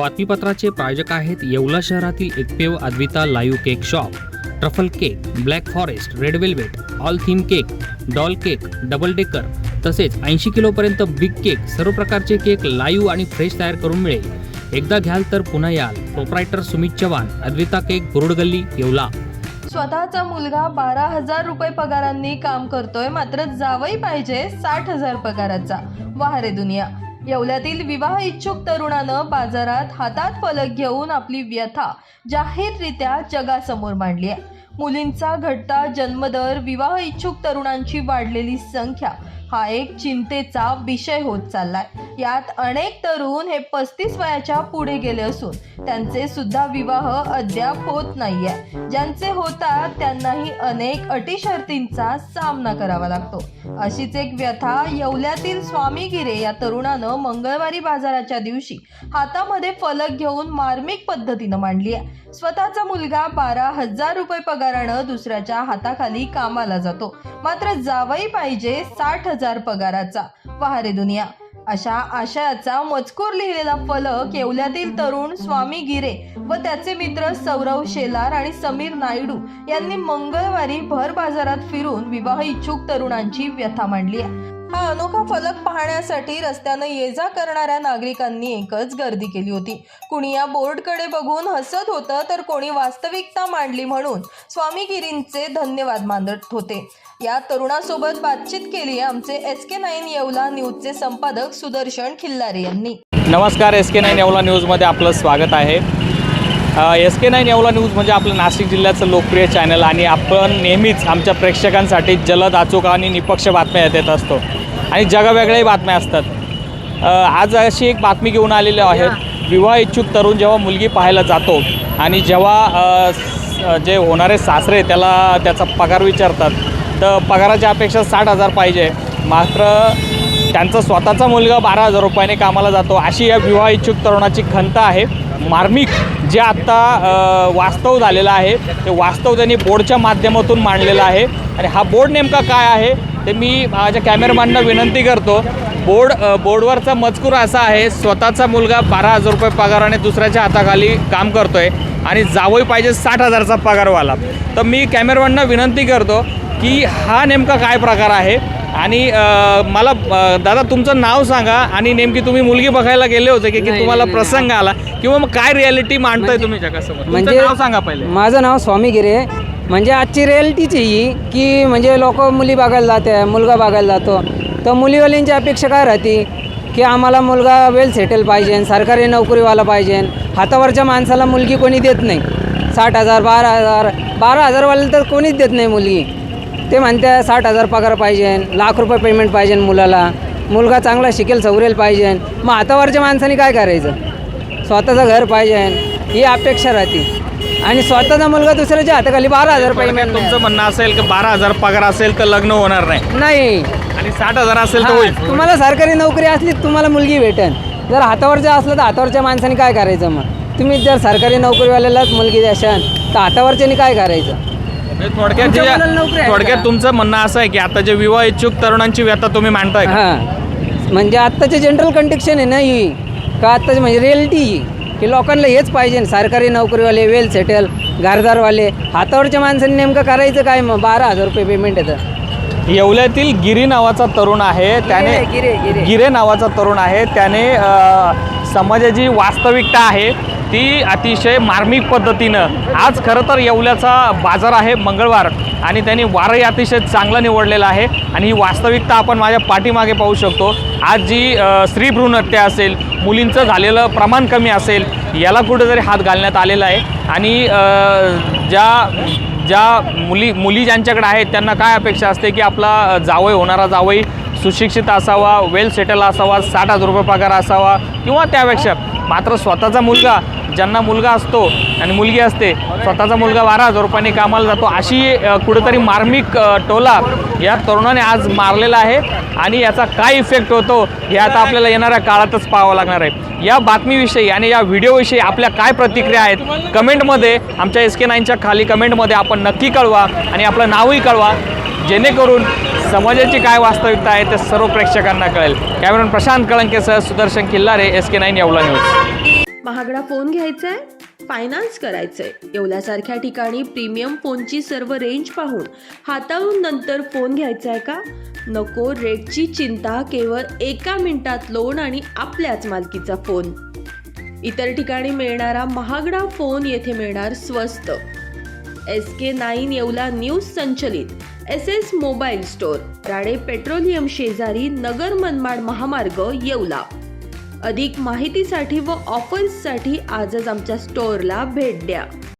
बातमीपत्राचे प्रायोजक आहेत येवला शहरातील एकपेव Advita live cake shop. Truffle cake black forest red velvet all theme cake doll cake double decker तसेच ऐंशी किलोपर्यंत बिग केक सर्व प्रकारचे केक लाईव्ह आणि फ्रेश तयार करून मिळेल. एकदा घ्याल तर पुन्हा याल. Proprietor Sumit Chavan Advita cake Gurudgalli Yeola. स्वतःचा मुलगा बारा हजार रुपये पगारांनी काम करतोय मात्र जावई पाहिजे साठ हजार पगाराचा. वाह रे दुनिया. येवल्यातील विवाह इच्छुक तरुणानं बाजारात हातात फलक घेऊन आपली व्यथा जाहीररित्या जगासमोर मांडली आहे. मुलींचा घटता जन्मदर विवाह इच्छुक तरुणांची वाढलेली संख्या हा एक चिंतेचा विषय होत चाललाय. यात अनेक तरुण हे पस्तीस वयाच्या पुढे गेले असून त्यांचे सुद्धा विवाह अद्याप होत नाहीये. ज्यांचे होतात त्यांनाही अनेक अटी शर्तींचा सामना करावा लागतो. अशीच एक व्यथा येवल्यातील स्वामीगिरे या तरुणानं मंगळवारी बाजाराच्या दिवशी हातामध्ये फलक घेऊन मार्मिक पद्धतीनं मांडली आहे स्वतःचा मुलगा बारा हजार रुपये पगारानं दुसऱ्याच्या हाताखाली कामाला जातो. मात्र जावई पाहिजे साठ हजार पगाराचा. वाह रे दुनिया. अशा आशयाचा मजकूर लिहिलेला फलक येवल्यातील तरुण स्वामी गिरे व त्याचे मित्र सौरव शेलार आणि समीर नायडू यांनी मंगळवारी भर बाजारात फिरून विवाह इच्छुक तरुणांची व्यथा मांडली आहे. हा अनोखा फलक पाहण्यासाठी रस्त्यानं ये जा करणाऱ्या नागरिकांनी एकच गर्दी केली होती. कुणी या बोर्डकडे बघून हसत होतं तर कोणी वास्तविकता मांडली म्हणून स्वामीगिरींचे धन्यवाद मानत होते. या तरुणासोबत बातचीत केली आमचे एस के नाईन येवला न्यूजचे संपादक सुदर्शन खिल्लारे यांनी. नमस्कार एस के नाईन येवला न्यूजमध्ये आपलं स्वागत आहे. S K nine Yeola news म्हणजे आपलं नाशिक जिल्ह्याचं लोकप्रिय चॅनल आणि आपण नेहमीच आमच्या प्रेक्षकांसाठी जलद अचूक आणि निपक्ष बातम्या देत असतो. आणि जगावेगळ्याही बातम्या असतात. आज अशी एक बातमी घेऊन आलेली आहेत विवाह इच्छुक तरुण जेव्हा मुलगी पाहायला जातो आणि जेव्हा जे होणारे सासरे त्याला त्याचा पगार विचारतात तर पगाराची अपेक्षा साठ हजार पाहिजे. मात्र त्यांचा स्वतःचा मुलगा बारा हजार रुपयाने कामाला जातो. अशी या विवाह इच्छुक तरुणाची खंत आहे. मार्मिक जे आत्ता वास्तव झालेलं आहे ते वास्तव त्यांनी बोर्डच्या माध्यमातून मांडलेलं आहे. आणि हा बोर्ड नेमका काय आहे ते मी माझ्या कॅमेरामॅनना विनंती करतो. बोर्ड बोर्डवरचा मजकूर असा आहे स्वतःचा मुलगा बारा हजार रुपये पगाराने दुसऱ्याच्या हाताखाली काम करतोय आणि जावई पाहिजे साठ हजारचा पगारवाला. तर मी कॅमेरामॅनना विनंती करतो की हा नेमका काय प्रकार आहे? आणि मला दादा तुमचं नाव सांगा आणि नेमकी तुम्ही मुलगी बघायला गेले होते की की तुम्हाला प्रसंग आला किंवा मग काय रियालिटी मांडताय तुम्ही जगासमोर? म्हणजे म्हणजे नाव सांगा पहिले. माझं नाव स्वामी गिरे. म्हणजे आजची रियालिटीच ही की म्हणजे लोक मुली बघायला जाते मुलगा बघायला जातो. तर मुलीवाल्यांची अपेक्षा काय राहते? की आम्हाला मुलगा वेल सेटल पाहिजे सरकारी नोकरीवाला पाहिजे. हातावरच्या माणसाला मुलगी कोणी देत नाही. साठ हजार बारा हजार बारा हजारवाला तर कोणीच देत नाही मुलगी. ते म्हणते साठ हजार पगार पाहिजे लाख रुपये पेमेंट पाहिजे मुलाला. मुलगा चांगला शिकेल सवरेल पाहिजे. मग हातावरच्या माणसाने काय करायचं? स्वतःचं घर पाहिजे ही अपेक्षा राहते. आणि स्वतःचा मुलगा दुसऱ्याच्या हाताखाली बारा हजार पेमेंट तुमचं म्हणणं असेल की बारा हजार पगार असेल तर लग्न होणार नाही. नाही. आणि साठ हजार असेल तर होईल. तुम्हाला सरकारी नोकरी असली तर तुम्हाला मुलगी भेटेल. जर हातावरच्या असलं तर हातावरच्या माणसाने काय करायचं मग? तुम्ही जर सरकारी नोकरीवाल्यालाच मुलगी द्याशाल तर हातावरच्याने काय करायचं? म्हणजे थोडक्यात तुमच्या जे- मुलाला नोकरी आहे थोडक्यात? तुमचं म्हणणं असं आहे की आता जे विवाह इच्छुक तरुणांची व्यथा तुम्ही मांडताय का? हां. म्हणजे आत्ताचे जनरल कंडिक्शन आहे ना ही? का आत्ताची म्हणजे रिअलिटी ही? की लोकांना हेच पाहिजे सरकारी नोकरीवाले वेल सेटल घरदारवाले. हातावरच्या माणसांनी नेमकं करायचं काय मग? बारा हजार रुपये पेमेंट येतं येवल्यातील गिरी नावाचा तरुण आहे त्याने गिरे, गिरे. गिरे नावाचा तरुण आहे त्याने अ, समाजाची वास्तविकता आहे. ती अतिशय मार्मिक पद्धतीनं आज खरं तर येवल्याचा बाजार आहे मंगळवार आणि त्यांनी वारही अतिशय चांगलं निवडलेलं आहे आणि ही वास्तविकता आपण माझ्या पाठीमागे पाहू शकतो. आज जी स्त्रीभ्रूण स्त्री हत्या असेल मुलींचं झालेलं प्रमाण कमी असेल याला कुठेतरी हात घालण्यात आलेला आहे आणि ज्या ज्या मुली मुली ज्यांच्याकडे आहेत त्यांना काय अपेक्षा असते की आपला जावई होणारा जावई सुशिक्षित असावा वेल सेटल असावा साठ हजार रुपये पगार असावा किंवा त्यापेक्षा मात्र स्वतःचा मुलगा ज्यांना मुलगा असतो आणि मुलगी असते स्वतःचा मुलगा बारा हजार रुपयाने कामाला जातो. अशी कुठेतरी मार्मिक टोला या तरुणाने आज मारलेला आहे आणि याचा काय इफेक्ट होतो हे आता आपल्याला येणाऱ्या काळातच पाहावं लागणार आहे. या बातमीविषयी आणि या व्हिडिओविषयी आपल्या काय प्रतिक्रिया आहेत कमेंटमध्ये आमच्या एस के नाईनच्या खाली कमेंटमध्ये आपण नक्की कळवा आणि आपलं नावही कळवा. जेणेकरून समाजाची काय वास्तविकता आहे ते सर्व प्रेक्षकांना कळेल. कॅमेरून Prashant कळंकेसह Sudarshan Khillare S K nine Yeola news महागडा फोन घ्यायचा आहे फायनान्स करायचंय. येवल्यासारख्या ठिकाणी प्रीमियम फोनची सर्व रेंज पाहून हाताळून नंतर फोन घ्यायचा आहे का? नको रेटची चिंता केवळ एका मिनिटात लोन आणि आपल्याच मालकीचा फोन इतर ठिकाणी मिळणारा महागडा फोन येथे मिळणार स्वस्त. S K nine Yeola news संचलित. S S mobile store Rane petroleum शेजारी नगर मनमाड महामार्ग येवला. अधिक माहितीसाठी व ऑफर्ससाठी आजच आमच्या स्टोअरला भेट द्या.